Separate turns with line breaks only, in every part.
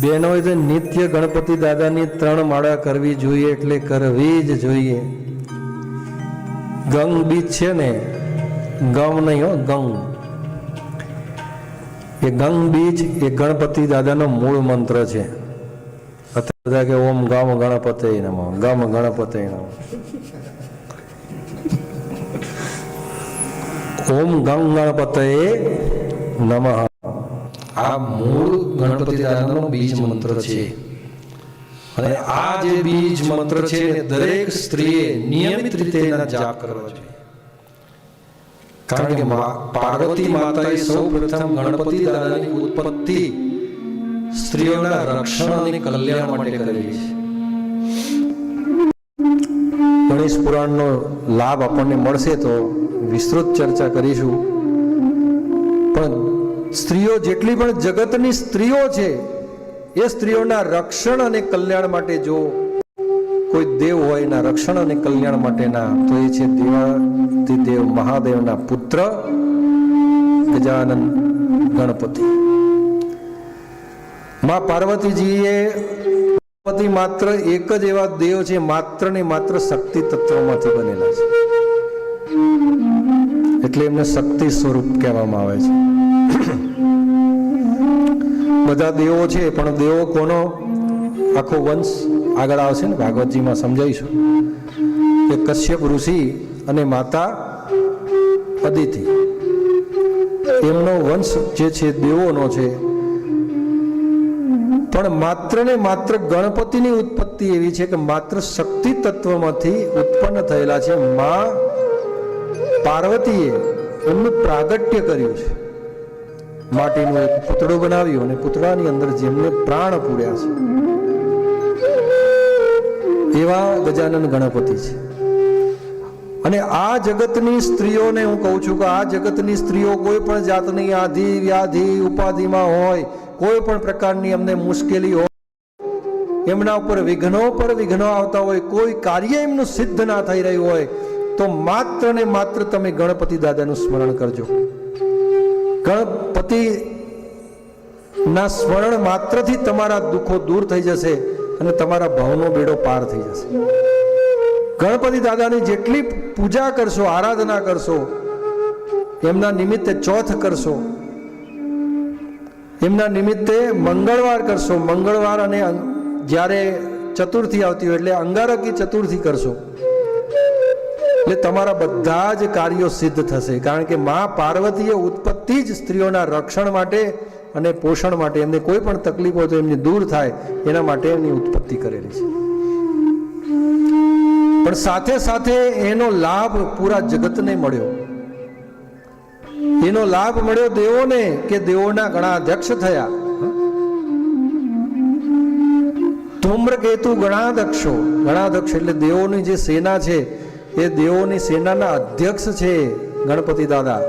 બહેનોએ તો નિત્ય ગણપતિ દાદાની ત્રણ માળા કરવી જોઈએ એટલે કરવી જ જોઈએ. ગંગ બીજ છે ને, ગમ નહીં હો, ગંગ. એ ગંગ બીજ એ ગણપતિ દાદાનો મૂળ મંત્ર છે. અત્યારે બધા કે ઓમ ગમ ગણપતે નમઃ, ગમ ગણપતે નમઃ. ઓમ ગંગ ગણપતે નમઃ. આ મૂળ ગણપતિ દાદાનો બીજ મંત્ર છે. અને આ જે બીજ મંત્ર છે દરેક સ્ત્રીએ નિયમિત રીતે એના જાપ કરવા જોઈએ. કારણ કે પાર્વતી માતાએ સૌ પ્રથમ ગણપતિ દાદાની ઉત્પત્તિ સ્ત્રીઓના રક્ષણ અને કલ્યાણ માટે કરેલી છે. ગણેશ પુરાણનો લાભ આપણને મળશે તો વિસ્તૃત ચર્ચા કરીશું. પણ સ્ત્રીઓ જેટલી પણ જગતની સ્ત્રીઓ છે, એ સ્ત્રીઓના રક્ષણ અને કલ્યાણ માટે જો કોઈ દેવ હોય, એના રક્ષણ અને કલ્યાણ માટેના, તો એ છે દેવ મહાદેવના પુત્ર ગજાનંદ ગણપતિ. મા પાર્વતીજીએ ગણપતિ માત્ર એક જ એવા દેવ છે, માત્ર ને માત્ર શક્તિ તત્વમાંથી બનેલા છે. એટલે એમને શક્તિ સ્વરૂપ કહેવામાં આવે છે. બધા દેવો છે, પણ દેવો કોનો? આખો વંશ આગળ આવશે ને? ભાગવતજીમાં સમજાવીશું. કે કશ્યપ ઋષિ અને માતા અદિતિ એમનો વંશ જે છે દેવોનો છે. પણ માત્ર ને માત્ર ગણપતિની ઉત્પત્તિ એવી છે કે માત્ર શક્તિ તત્વમાંથી ઉત્પન્ન થયેલા છે. મા પાર્વતીએ એમનું પ્રાગટ્ય કર્યું છે. માટીનું એક પૂતળું બનાવ્યું અને પૂતળાની અંદર જેમને પ્રાણ પૂર્યા છે. એવા ગજાનન ગણપતિ છે. અને આ જગતની સ્ત્રીઓને હું કહું છું કે આ જગતની સ્ત્રીઓ કોઈ પણ જાતની આધિ, વ્યાધિ, ઉપાધિમાં હોય, કોઈ પણ પ્રકારની અમને મુશ્કેલી હોય, એમના ઉપર વિઘ્નો પર વિઘ્નો આવતા હોય, કોઈ કાર્ય એમનું સિદ્ધ ના થઈ રહ્યું હોય, તો માત્ર ને માત્ર તમે ગણપતિ દાદાનું સ્મરણ કરજો. ગણપતિ ના સ્મરણ માત્રથી તમારા દુઃખો દૂર થઈ જશે અને તમારા ભાવનો બેડો પાર થઈ જશે. ગણપતિ દાદાની જેટલી પૂજા કરશો, આરાધના કરશો, એમના નિમિત્તે ચોથ કરશો, એમના નિમિત્તે મંગળવાર કરશો, મંગળવાર અને જ્યારે ચતુર્થી આવતી હોય એટલે અંગારકી ચતુર્થી કરશો. એટલે તમારા બધા જ કાર્યો સિદ્ધ થશે. કારણ કે મા પાર્વતીએ ઉત્પત્તિ જ સ્ત્રીઓના રક્ષણ માટે અને પોષણ માટે, એમને કોઈ પણ તકલીફ તો એમની દૂર થાય, એના માટે એમની ઉત્પત્તિ કરેલી છે. પણ સાથે સાથે એનો લાભ પૂરા જગતને મળ્યો. એનો લાભ મળ્યો દેવોને કે દેવોના ઘણા અધ્યક્ષ થયા. ધૂમ્રકેતુ ગણાધક્ષો. ગણાધક્ષ એટલે દેવોની જે સેના છે એ દેવોની સેનાના અધ્યક્ષ છે ગણપતિ દાદા.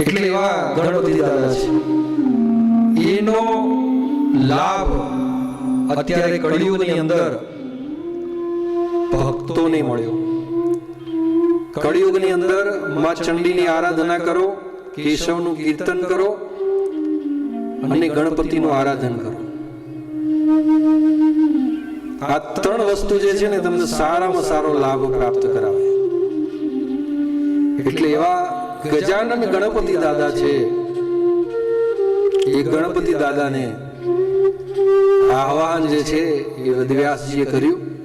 એટલે એવા ગણપતિ દાદા છે. એનો લાભ અત્યારે કળિયુગની અંદર ભક્તોને મળ્યો. કળિયુગની અંદરમાં ચંડીની આરાધના કરો, કેશવનું કીર્તન કરો અને ગણપતિનું આરાધન કરો. આ ત્રણ વસ્તુ જે છે ને તમને સારામાં સારો લાભ પ્રાપ્ત કરાવે. એટલે એવા ગજાનન ગણપતિ દાદા છે. એ ગણપતિ દાદાને આહવાન જે છે એ વેદવ્યાસજીએ કર્યું.